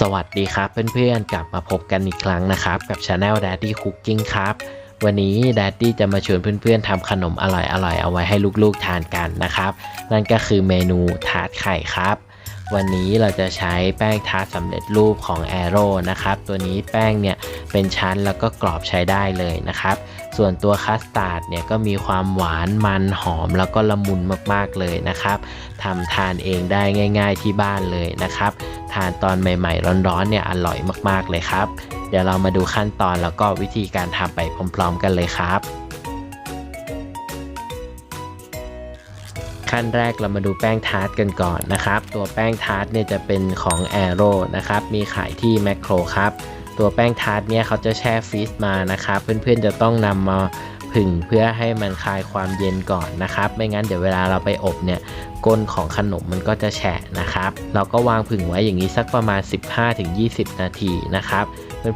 สวัสดีครับเพื่อนๆ กลับมาพบกันอีกครั้งนะครับ กับช anel Daddy Cooking ครับ วันนี้ Daddy จะมาชวนเพื่อนๆทำขนมอร่อยๆ เอาไว้ให้ลูกๆทานกันนะครับ นั่นก็คือเมนูทาร์ตไข่ครับ วันนี้เราจะใช้แป้งทาสำเร็จรูปของ Aero นะครับ ตัวนี้แป้งเนี่ยเป็นชั้นแล้วก็กรอบใช้ได้เลยนะครับ ส่วนตัวคัสตาร์ดเนี่ยก็มีความหวานมันหอมแล้วก็ละมุนมากๆเลยนะครับทำทานเองได้ง่าย ๆที่บ้านเลยนะครับ ทานตอนใหม่ๆ ร้อนๆเนี่ยอร่อยมากๆเลยครับ เดี๋ยวเรามาดูขั้นตอนแล้วก็วิธีการทำไปพร้อม ๆ กันเลยครับ ขั้นแรกเรามาดูแป้งทาร์ตกันก่อนนะครับ ตัวแป้งทาร์ตเนี่ยจะเป็นของ a อโรนะครับ มีขายที่แมคโครครับ ตัวแป้งทาร์ตเนี่ยเขาจะแช่ฟรีซมานะครับ เพื่อนๆจะต้องนำมาผึ่งเพื่อให้มันคลายความเย็นก่อนนะครับ ไม่งั้นเดี๋ยวเวลาเราไปอบเนี่ยก้นของขนมมันก็จะแฉะนะครับ เราก็วางผึ่งไว้อย่างนี้สักประมาณ 15-20 นาทีนะครับ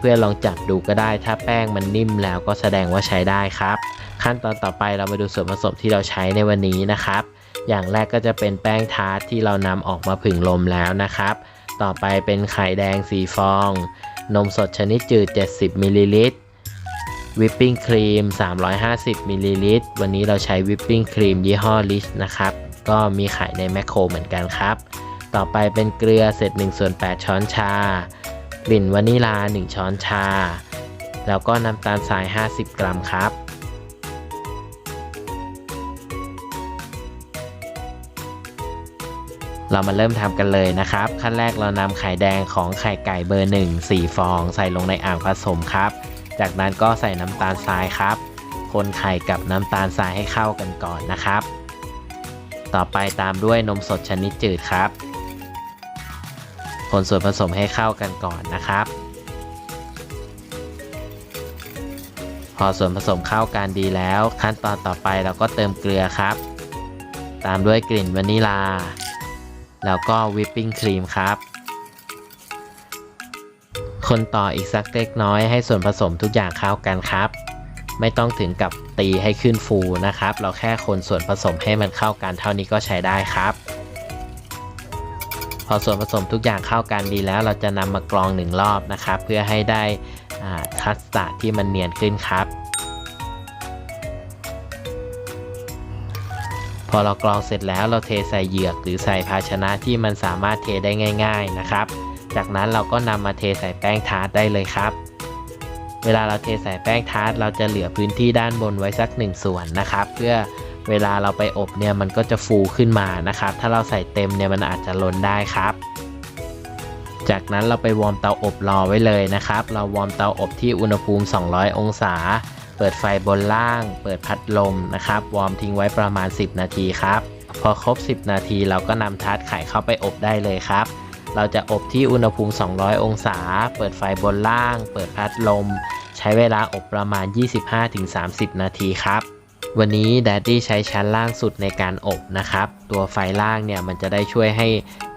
เพื่อนๆลองจับดูก็ได้ ถ้าแป้งมันนิ่มแล้วก็แสดงว่าใช้ได้ครับ ขั้นตอนต่อไปเรามาดูส่วนผสมที่เราใช้ในวันนี้นะครับ อย่างแรกก็จะเป็นแป้งทาร์ตที่เรานำออกมาผึ่งลมแล้วนะครับ ต่อไปเป็นไข่แดงสีฟอง นมสดชนิดจืด 70มิลลิลิตร วิปปิ้งครีม 350มิลลิลิตร วันนี้เราใช้วิปปิ้งครีมยี่ห้อลิชนะครับ ก็มีขายในแมคโครเหมือนกันครับ ต่อไปเป็นเกลือเศษ1ส่วน8ช้อนชา กลิ่นวานิลา 1 ช้อนชา แล้วก็น้ำตาลทราย 50 กรัมครับ เรามาเริ่มทำกันเลยนะครับ ขั้นแรกเรานำไข่แดงของไข่ไก่เบอร์ 1 4 ฟอง ใส่ลงในอ่างผสมครับ จากนั้นก็ใส่น้ำตาลทรายครับ คนไข่กับน้ำตาลทรายให้เข้ากันก่อนนะครับ ต่อไปตามด้วยนมสดชนิดจืดครับ คนส่วนผสมให้เข้ากันก่อนนะครับ พอส่วนผสมเข้ากันดีแล้ว ขั้นตอนต่อไปเราก็เติมเกลือครับ ตามด้วยกลิ่นวานิลา แล้วก็วิปปิ้งครีมครับ คนต่ออีกสักเล็กน้อยให้ส่วนผสมทุกอย่างเข้ากันครับ ไม่ต้องถึงกับตีให้ขึ้นฟูนะครับ เราแค่คนส่วนผสมให้มันเข้ากันเท่านี้ก็ใช้ได้ครับ พอส่วนผสมทุกอย่างเข้ากันดีแล้วเราจะนำมากรองหนึ่งรอบนะครับ เพื่อให้ได้คัสตาร์ดที่มันเนียนขึ้นครับ พอเรากรองเสร็จแล้วเราเทใส่เหยือกหรือใส่ภาชนะที่มันสามารถเทได้ง่าย ๆนะครับ จากนั้นเราก็นำมาเทใส่แป้งทาร์ตได้เลยครับ เวลาเราเทใส่แป้งทาร์ตเราจะเหลือพื้นที่ด้านบนไว้สักหนึ่งส่วนนะครับ เพื่อเวลาเราไปอบเนี่ยมันก็จะฟูขึ้นมานะครับ ถ้าเราใส่เต็มเนี่ยมันอาจจะล้นได้ครับจากนั้นเราไปวอร์มเตาอบรอไว้เลยนะครับ เราวอร์มเตาอบที่อุณหภูมิ 200 องศา เปิดไฟบนล่าง เปิดพัดลมนะครับ วอร์มทิ้งไว้ประมาณ 10 นาทีครับ พอครบ 10 นาทีเราก็นำทาร์ตไข่เข้าไปอบได้เลยครับ เราจะอบที่อุณหภูมิ 200 องศา เปิดไฟบนล่าง เปิดพัดลม ใช้เวลาอบประมาณ 25-30 นาทีครับวันนี้แดดดี้ใช้ชั้นล่างสุดในการอบนะครับ ตัวไฟล่างเนี่ยมันจะได้ช่วยให้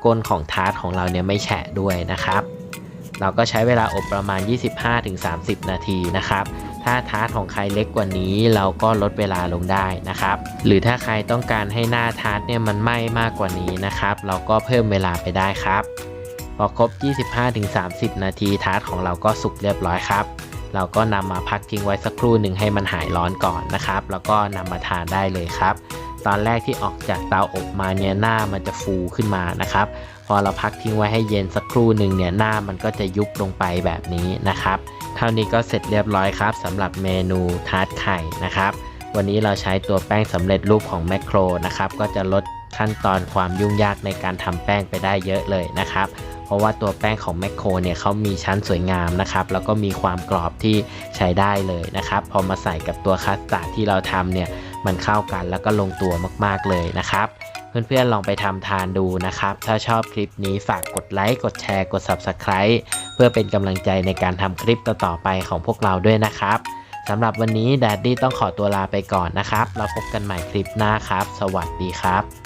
ก้นของทาร์ตของเราเนี่ยไม่แฉะด้วยนะครับ เราก็ใช้เวลาอบประมาณ 25-30 นาทีนะครับ ถ้าทาร์ตของใครเล็กกว่านี้เราก็ลดเวลาลงได้นะครับ หรือถ้าใครต้องการให้หน้าทาร์ตเนี่ยมันไหม้มากกว่านี้นะครับ เราก็เพิ่มเวลาไปได้ครับ พอครบ 25-30 นาทีทาร์ตของเราก็สุกเรียบร้อยครับ เราก็นำมาพักทิ้งไว้สักครู่หนึ่งให้มันหายร้อนก่อนนะครับ แล้วก็นำมาทานได้เลยครับตอนแรกที่ออกจากเตาอบมาเนี่ยหน้ามันจะฟูขึ้นมานะครับ พอเราพักทิ้งไว้ให้เย็นสักครู่หนึ่งเนี่ยหน้ามันก็จะยุบลงไปแบบนี้นะครับ เท่านี้ก็เสร็จเรียบร้อยครับสำหรับเมนูทาร์ตไข่นะครับ วันนี้เราใช้ตัวแป้งสำเร็จรูปของแมคโครนะครับ ก็จะลดขั้นตอนความยุ่งยากในการทำแป้งไปได้เยอะเลยนะครับ เพราะว่าตัวแป้งของแมคโครเนี่ยเขามีชั้นสวยงามนะครับ แล้วก็มีความกรอบที่ใช้ได้เลยนะครับ พอมาใส่กับตัวคัสตาร์ดที่เราทำเนี่ย มันเข้ากันแล้วก็ลงตัวมากๆเลยนะครับ เพื่อนๆลองไปทำทานดูนะครับ ถ้าชอบคลิปนี้ฝากกดไลค์ กดแชร์ กด Subscribe เพื่อเป็นกำลังใจในการทำคลิปต่อๆไปของพวกเราด้วยนะครับสำหรับวันนี้แดดดี้ต้องขอตัวลาไปก่อนนะครับ เราพบกันใหม่คลิปหน้าครับ สวัสดีครับ